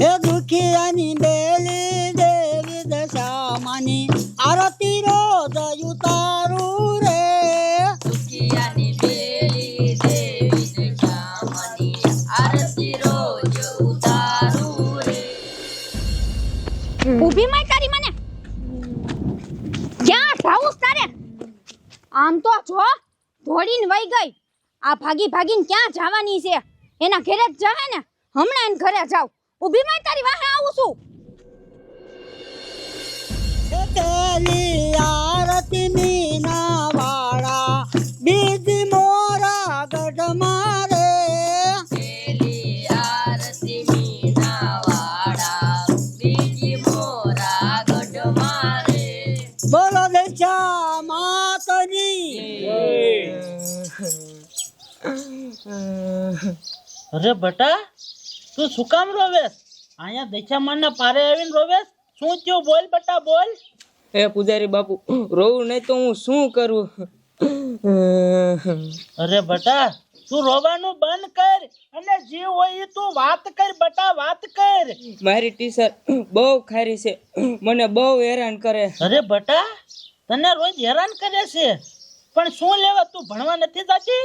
હે દુખિયાની બેલી દેવી દશામાની આરતી રોજ ઉતારું રે. દુખિયાની બેલી દેવી દશામાની આરતી રોજ ઉતારું રે. ઊભી તારી મને. ક્યાં જાવું છે તારે? આમ તો જો ધોડીને વઈ ગઈ. આ ભાગી ભાગીને ક્યાં જવાની છે? એના ઘરે જ જાહે ને? હમણાં એને ઘરે જાવ ઊભી માય તારી વાહે આવું છું. તેલી આરતી મીના વાળા બીજી મોરા ગઢ મારે. પેલી આરતી મીના વાળા બીજી મોરા ગઢ મારે. બોલો દશા માતની અરે બટા તું શું કામ રોવેશ? અહીંયા દશામાના પારે આવીને રોવેશ? શું થયું? બોલ બટા બોલ. એ પૂજારી બાપુ રોવું નહીં તો હું શું કરું? અરે બટા તું રોવાનું બંધ કર અને જે હોય એ તું વાત કર બટા વાત કર. મારી ટીચર બહુ ખારી છે. મને બહુ હેરાન કરે. અરે બટા તને રોજ હેરાન કરે છે. પણ શું લેવા તું ભણવા નથી સાચી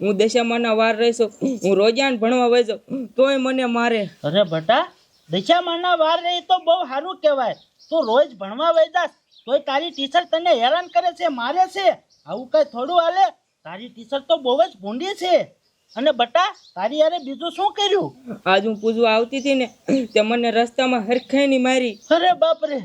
હું દશામાના વાર રહીશું હું રોજાન ભણવા વહી તોય મને મારે. અરે બટા દશામાના વાર રહી તો બહુ સારું કહેવાય. તું રોજ ભણવા વહીદાસ તોય તારી ટીચર તને હેરાન કરે છે મારે છે. આવું કઈ થોડું હાલે? તારી ટીચર તો બહુ જ ભૂંડી છે. અને બટા તારી યારે બીજું શું કર્યું? આજ હું પૂજવા આવતી હતી ને તે મને રસ્તામાં હરખાઈની મારી. અરે બાપરે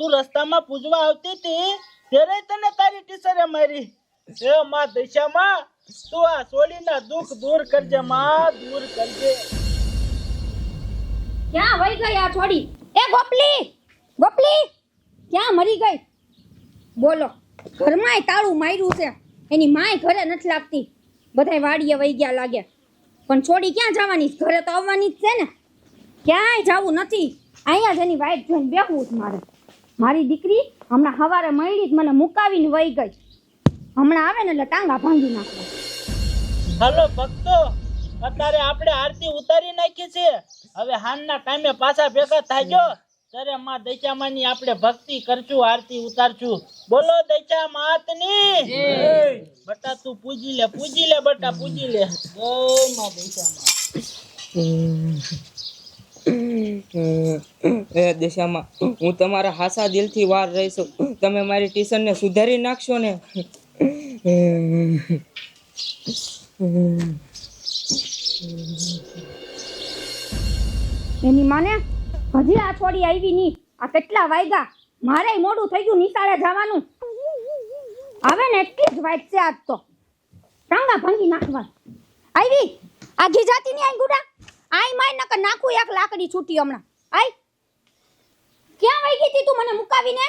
તું રસ્તામાં પૂજવા આવતી હતી ત્યારે તને તારી ટીચરે મારી. એ માં દશામાં તું આ સોલીના દુઃખ દૂર કરજે, માં, દૂર કરજે. ક્યાં વહી ગઈ આ છોડી? એ ગોપલી ગોપલી, ક્યાં મરી ગઈ? બોલો, ઘરમાંય તાળું માર્યું છે. એની માય ઘરે નથી લાગતી. બધાય વાડીએ વહી ગયા લાગે. પણ છોડી ક્યાં જવાની? ઘરે તો આવવાની જ છે ને. ક્યાંય જવું નથી. અહીંયા જ એની વાઈફ જોઈને બેહવું જ મારે. મારી દીકરી હમણાં સવારે મળી જ મને મુકાવીને વહી ગઈ. હમણાં આવે ને એટલે ટાંગા ભાંગી નાખો. હાલો ભક્તો અત્યારે આપણે આરતી ઉતારી નાખી છે. હવે હાનના ટાઈમે પાછા ભેગા થાજો. ત્યારે માં દૈચામાની આપણે ભક્તિ કરશું આરતી ઉતારશું. બોલો દૈચા માતની. બટા તું પૂજી લે પૂજી લે બટા પૂજી લે. જય માં દૈચામાં એ દિશામાં હું તમારા હાસા દિલથી વાર રહીશું. તમે મારી ટ્યુશનને સુધારી નાખશો ને? એની માને, હજી આ છોડી આવી નહીં આ કેટલા વાગ્યા મારે મોડું થઈ ગયું નિશાળે જવાનું. આવે ને એટલી જ વાઈટ છે આજ તો. ટાંગા ભાંગી નાખવા આવી? આઘી જાતી ની આઈ ગુડા? આઈ માય નકર નાખું એક લાકડી છૂટી હમણાં. આઈ. ક્યાં વઈ ગઈ તી તું મને મુકાવીને?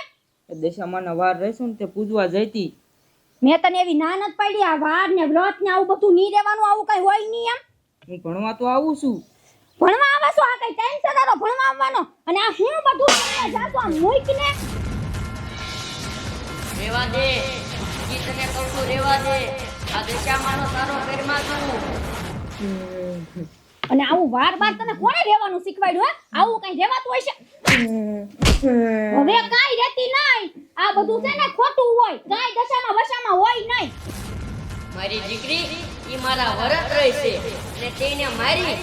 દશામાના વાર રહેશું ને તે પૂજવા જઈતી. મેં તને એવી ના પાડી આ વાર ને વ્રત ને આવું બધું નહીં રહેવાનું આવું કઈ હોય નહીં એમ. હું ભણવા તો આવું છું. ભણવા આવા છો આ કઈ ટાઈમ છે ભણવા આવવાનો. અને આ હું બધું તમે જાતો આમ ને રેવા દે. ઈ તને કહું છું રેવા દે. આ દશામાનો તારો ફેરમાં તું અને આવું વાર વાર તને કોણે રહેવાનું શીખવાડ્યું હે? આવું કઈ રહેવાતું હોય છે? હવે આ બધું છે ને ખોટું હોય. કાઈ દશામાં વશામાં હોય નહીં. મારી દીકરી ઈ મારા વરત રહી છે. અને તેને મારી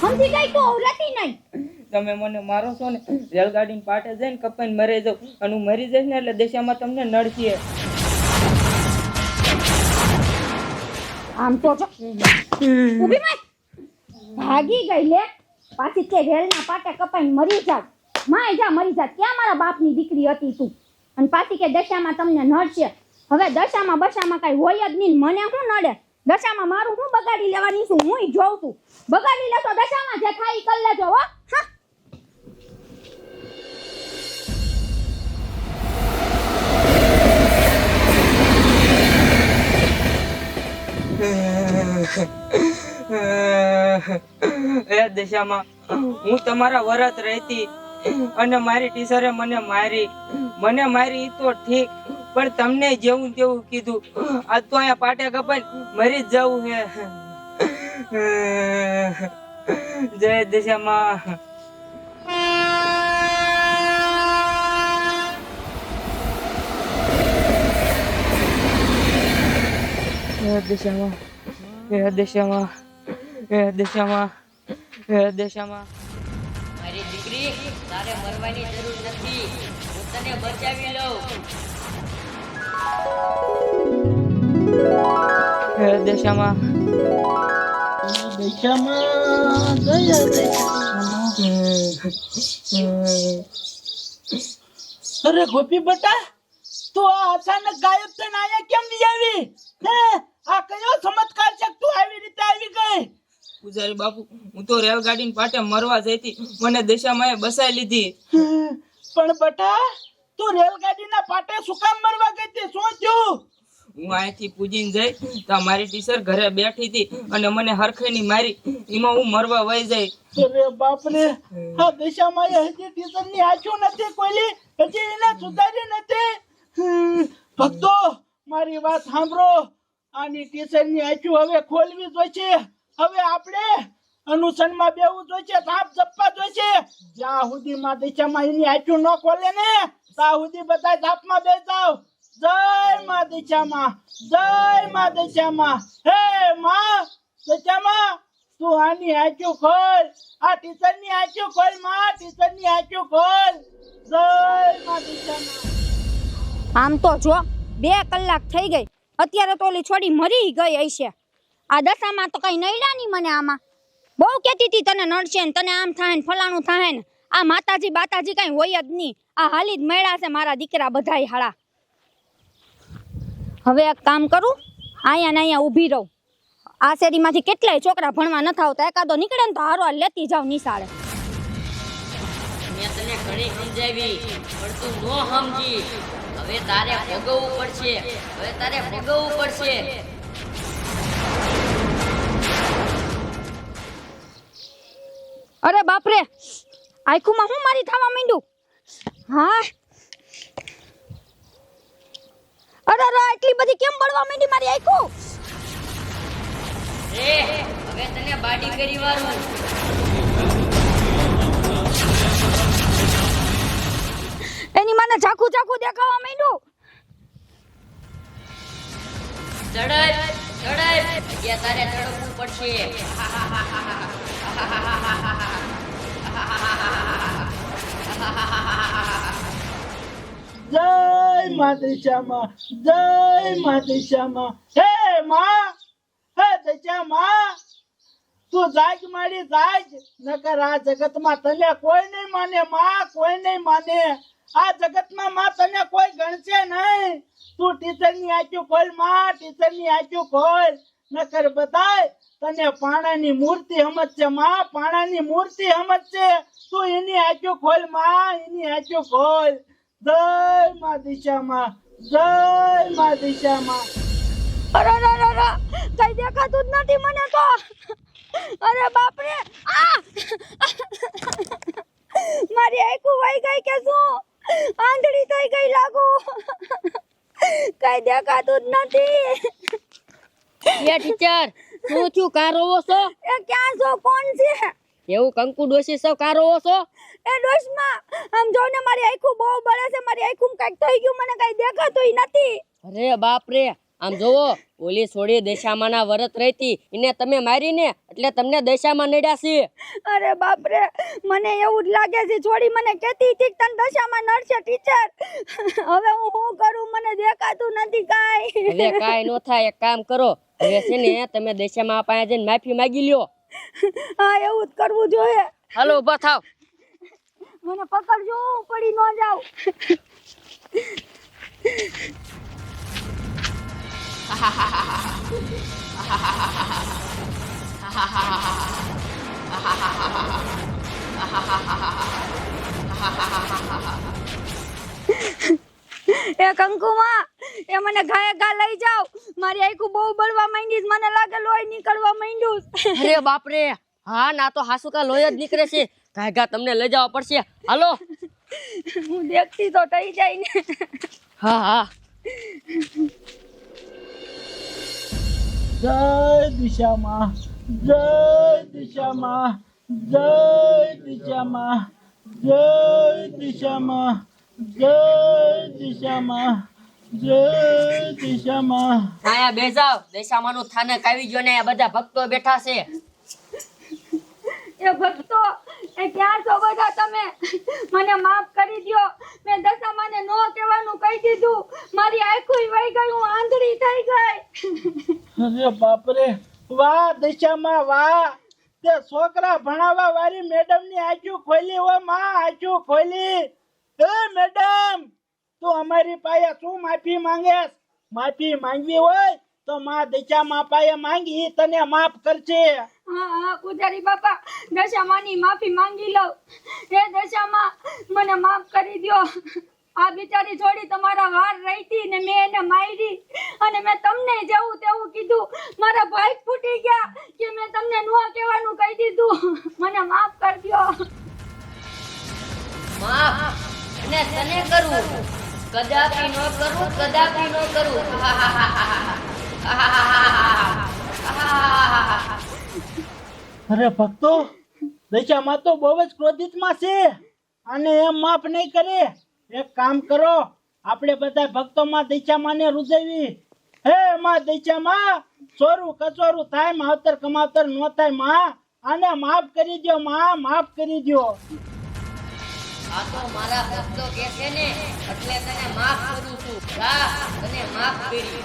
સમજી ગઈ તો રહેતી નહીં. તમે મને મારો છો ને રેલગાડીની પાટે જઈને કપાઈને મરે જાવ અને હું મરી જઈશ ને એટલે દેશામાં તમને નડશે. આમ તો જો. ઊભી મત ભાગી ગઈ લે. પાછી તે રેલના પાટે કપાઈને મરી જાવ માય જા મરી જા. ક્યાં મારા બાપની દીકરી હતી તું. અને પાછી કે દશામાં તમને નડશે. હવે દશામાં બશામાં કઈ હોય જ નહીં મને શું નડે? દશામાં મારું શું બગાડી લેવાની છું? હું જોઉં છું. બગાડી લેશો દશામાં જે થાય કરી લેજો, હો. હા. એ દશામાં હું તમારા વરત રહેતી અને મારી ટીચરે મને મારી. મને મારી તો ઠીક, પણ તમને જેવું તેવું કીધું. આ તો અહીંયા પાટે કપાઈ મરી જ જવું હે. જય દિશામાં. દિશામાં. દિશામાં. દિશામાં. દિશામાં. દીકરી તારે મરવાની જરૂર નથી. હું તને બચાવી લઉં. હે દિશામાં. દશામાં જય દશામાં અરે ગોપી બટા તું આ અચાનક ગાયબ થઈને આયા કેમ નહીં આવી? આ કયો ચમત્કાર છે તું આવી રીતે આવી ગઈ? પૂજારી બાપુ હું તો રેલગાડીની પાટે મરવા જઈતી. મને દિશામાં બસાઈ લીધી. પણ બટા તું રેલગાડીના પાટે શું કામ મરવા ગઈ હતી? શું થયું? હું અહીંથી પૂજીને જઈ તો મારી ટીચર ઘરે બેઠી હતી અને મને હરખેની મારી. એમાં હું મરવા વહી જઈ. અરે બાપ રે આ દિશામાં હજી ટીચરની આંખો નથી કોઈલી હજી એને સુધારી નથી. ભક્તો મારી વાત સાંભળો. આની ટીચરની આંખો હવે ખોલવી જોઈશે હવે આપણે અનુસરમાં બેવું જોઈશે, સાપ જપ્પા જોઈશે. જ્યાં સુધી માં દિશામાં એની આચું ન ખોલે ને, ત્યાં સુધી બધા જાપમાં બે જાવ જય માં દિશામાં, જય માં દિશામાં. હે માં દિશામાં, તું આની આચું ખોલ. આ ટીચરની આચું ખોલ, માં ટીચરની આચું ખોલ. જય માં દિશામાં. આમ તો જો બે કલાક થઈ ગઈ. અત્યારે તો ઓલી છોડી મરી ગઈ હશે. આ દશામાં તો કઈ નડ્યા નહીં મને આમાં. બહુ કહેતી હતી તને નડશે ને તને આમ થાય ને ફલાણું થાય ને. આ માતાજી બાતાજી કઈ હોય જ નહીં આ હાલી જ મળ્યા છે મારા દીકરા બધાય હાળા. હવે એક કામ કરું અહીંયા ને અહીંયા ઊભી રહું. આ શેરીમાંથી કેટલાય છોકરા ભણવા નથી આવતા એકાદો નીકળે ને તો હારો લેતી જાવ નિશાળે. મેં તને ઘણી સમજાવી, પણ તું સમજી. હવે તારે ભોગવવું પડશે. હવે તારે ભોગવવું પડશે. અરે બાપરે આખુમાં હું મારી થવા માંડ્યું હા? અરે અરે એટલી બધી કેમ બળવા માંડી મારી આખું એ હવે તને બાડી કરી વારું. એની મને ઝાખું ઝાખું દેખાવા માંડ્યું ચડાય ચડાય અહીંયા તારે ચડવું પડશે. જય માં શ્યામા જય માં શ્યામા હે માં, હે દિશામાં તું જાગ મારી, જાગ. નકર આ જગતમાં તને કોઈ નહીં માને, માં કોઈ નહીં માને. આ જગતમાં માં તને કોઈ ગણશે નહીં. તું ટીચરની આંખો ખોલ, માં ટીચરની આંખો ખોલ. નકર બધાય, તને પાણાની મૂર્તિ સમજશે માં, પાણાની મૂર્તિ સમજશે તું એની આંખો ખોલ, માં, એની આંખો ખોલ. જય માં દિશામાં, જય માં દિશામાં. અરે રે રે રે કઈ દેખાતું જ નથી મને તો. અરે બાપરે, આ! મારી આંખો વહી ગઈ કે શું? આંધળી થઈ ગઈ લાગુ. કઈ દેખાતું જ નથી. એ ટીચર શું છું કાર છો એ ક્યાં છો? કોણ છે? એવું કંકુ ડોશી સૌ કારોવો છો એ ડોશમાં આમ જો ને મારી આખું બહુ બળે છે મારી આખું કંઈક થઈ ગયું મને કઈ દેખાતું નથી. અરે બાપ રે આમ જોવો ઓલી છોડી દશામાના વરત રહેતી એને તમે મારીને એટલે તમને દશામાં નડ્યા છે. અરે બાપ રે મને એવું જ લાગે છે છોડી મને કહેતી હતી કે તને દશામાં નડશે ટીચર. હવે હું શું કરું? મને દેખાતું નથી કાઈ. હવે કાઈ નો થાય એક કામ કરો હવે છે ને તમે દશામાં પાસે જઈને માફી માંગી લ્યો. હા એવું જ કરવું જોઈએ. હાલો ઊભા થાવ. મને પકડજો હું પડી ન જાઉં. એ કંકુમાં એ મને ઘાએ ઘા લઈ જાવ મારી આખું બહુ બળવા માંડી મને લાગે લોહી નીકળવા માંડ્યું છે. અરે બાપ રે હા ના તો હાસુકા લોહી જ નીકળે છે. ગાયગા તમને લઈ જવા પડશે. હાલો. હું દેખતી તો થઈ જાય ને. હા હા. જય દિશામાં જય દિશામાં જય દિશામાં જય દિશામાં જય દિશામાં. જય દિશામાં. અહીંયા બેસાવ દશામાનું સ્થાનક આવી ગયો ને આ બધા ભક્તો બેઠા છે. એ ભક્તો એ ક્યાં છો બધા તમે? મને માફ કરી દ્યો. મેં દશામાને નો કહેવાનું કહી દીધું. મારી આંખું વહી ગઈ હું આંધળી થઈ ગઈ. અરે બાપરે વાહ દિશામાં વાહ. તે છોકરા ભણાવવા વાળી મેડમની આંખો ખોલી ઓ માં આંખો ખોલી. એ મેડમ તું અમારી પાસે શું માફી માંગેસ માફી માંગવી હોય તો માં દિશામાં પાસે માંગી તને માફ કરશે હા હા પૂજારી બાપા દશામાની માફી માંગી લઉં. એ દશામાં મને માફ કરી દ્યો. આ બિચારી થોડી તમારા વાર રહી હતી ને મેં એને મારી અને મેં તમને જેવું તેવું કીધું મારા ભાઈ ફૂટી ગયા કે મેં તમને નો કહેવાનું કહી દીધું. મને માફ કરી દ્યો. માફ અને તને કરું. કદાપી ન કરું કદાપી ન કરું અરે ભક્તો દશામાં તો બહુ જ ક્રોધિતમાં છે અને એમ માફ નહીં કરે એક કામ કરો આપણે બધા ભક્તોમાં દશામાને રૂજવી હે માં દશામાં સોરું કચોરું થાય માવતર કમાવતર ન થાયમાં આને માફ કરી દ્યો માં માફ કરી દ્યો આ તો મારા ભક્તો કે છે ને એટલે તને માફ કરું છું. જા તને માફ કરી.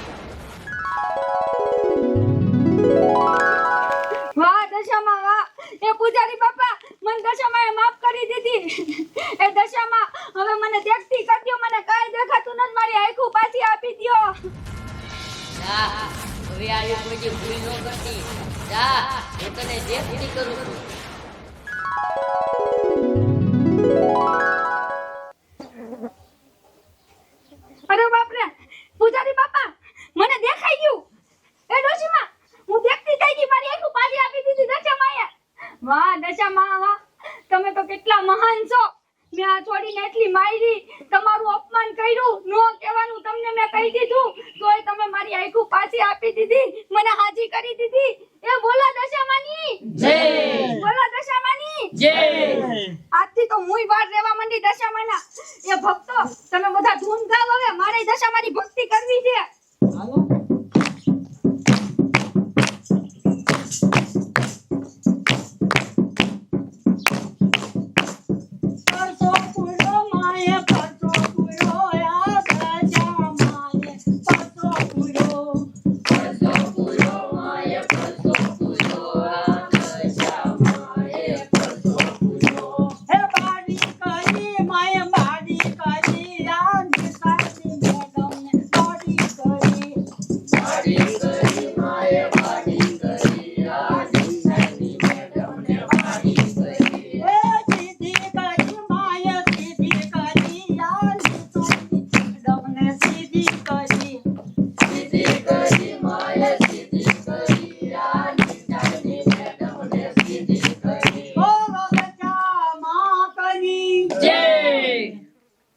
વાહ દશામાં વાહ. એ પૂજારી બાપા મને દશામાં માફ કરી દીધી. એ દશામાં હવે મને દેખતી કરજો મને કાંઈ દેખાતું નથી. મારી આંખું પાછી આપી દ્યો. જા હવે આવી કોઈ ભૂલ ન કરતી. જા હું તને પૂરી કરું છું. એટલી મારી તમારું અપમાન કર્યું નો કહેવાનું તમને મેં કહી દીધું. તોય તમે મારી આંખું પાછી આપી દીધી મને હાજી કરી દીધી. એ બોલો દશામાની. જય. બોલો દશામાની. જય. આજથી તો મુય વાર રહેવા માંડી દશામાના. એ ભક્તો તમે બધા ધૂમ ગાવ હવે મારે દશામાની ભક્તિ કરવી છે. Sim.